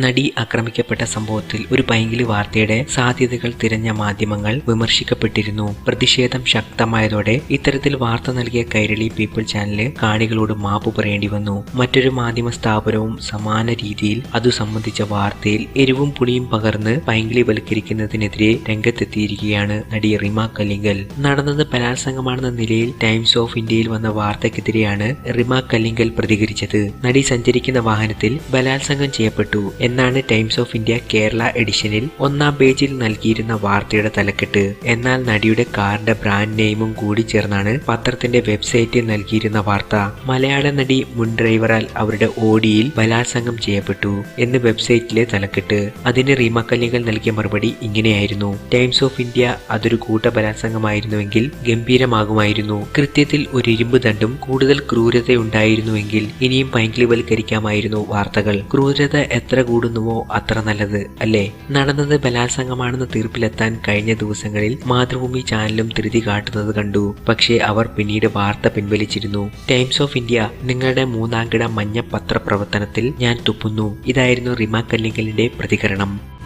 നടി ആക്രമിക്കപ്പെട്ട സംഭവത്തിൽ ഒരു പൈങ്കിളി വാർത്തയുടെ സാധ്യതകൾ തിരഞ്ഞ മാധ്യമങ്ങൾ വിമർശിക്കപ്പെട്ടിരുന്നു. പ്രതിഷേധം ശക്തമായതോടെ ഇത്തരത്തിൽ വാർത്ത നൽകിയ കൈരളി പീപ്പിൾ ചാനൽ കാണികളോട് മാപ്പ് പറയേണ്ടി വന്നു. മറ്റൊരു മാധ്യമ സ്ഥാപനവും സമാന രീതിയിൽ അതു സംബന്ധിച്ച വാർത്തയിൽ എരിവും പുളിയും പകർന്ന് പൈങ്കിളി വൽക്കരിക്കുന്നതിനെതിരെ രംഗത്തെത്തിയിരിക്കുകയാണ് നടി റിമ കല്ലിങ്കൽ. നടന്നത് ബലാത്സംഗമാണെന്ന നിലയിൽ ടൈംസ് ഓഫ് ഇന്ത്യയിൽ വന്ന വാർത്തയ്ക്കെതിരെയാണ് റിമ കല്ലിങ്കൽ പ്രതികരിച്ചത്. നടി സഞ്ചരിക്കുന്ന വാഹനത്തിൽ ബലാത്സംഗം ചെയ്യപ്പെട്ടു. എന്നാണ് ടൈംസ് ഓഫ് ഇന്ത്യ കേരള എഡിഷനിൽ ഒന്നാം പേജിൽ നൽകിയിരുന്ന വാർത്തയുടെ തലക്കെട്ട്. എന്നാൽ നടിയുടെ കാറിന്റെ ബ്രാൻഡ് നെയിമും കൂടി ചേർന്നാണ് പത്രത്തിന്റെ വെബ്സൈറ്റിൽ നൽകിയിരുന്ന വാർത്ത. മലയാള നടി മുൻ ഡ്രൈവറാൽ അവരുടെ ഓടിയിൽ ബലാത്സംഗം ചെയ്യപ്പെട്ടു എന്ന് വെബ്സൈറ്റിലെ തലക്കെട്ട്. അതിന് റീമക്കല്ലികൾ നൽകിയ മറുപടി ഇങ്ങനെയായിരുന്നു. ടൈംസ് ഓഫ് ഇന്ത്യ അതൊരു കൂട്ട ബലാത്സംഗമായിരുന്നുവെങ്കിൽ ഗംഭീരമാകുമായിരുന്നു. കൃത്യത്തിൽ ഒരു ഇരുമ്പ് ദണ്ടും കൂടുതൽ ക്രൂരതയുണ്ടായിരുന്നുവെങ്കിൽ ഇനിയും പൈങ്കിളിവൽക്കരിക്കാമായിരുന്നു വാർത്തകൾ. ക്രൂരത എത്ര കൂടുന്നുവോ അത്ര നല്ലത് അല്ലേ? നടന്നത് ബലാത്സംഗമാണെന്ന തീർപ്പിലെത്താൻ കഴിഞ്ഞ ദിവസങ്ങളിൽ മാതൃഭൂമി ചാനലും ധൃതി കാട്ടുന്നത് കണ്ടു. പക്ഷേ അവർ പിന്നീട് വാർത്ത പിൻവലിച്ചിരുന്നു. ടൈംസ് ഓഫ് ഇന്ത്യ നിങ്ങളുടെ മൂന്നാംകിട മഞ്ഞ പത്രപ്രവർത്തനത്തിൽ ഞാൻ തുപ്പുന്നു. ഇതായിരുന്നു റിമ കല്ലിങ്കലിന്റെ പ്രതികരണം.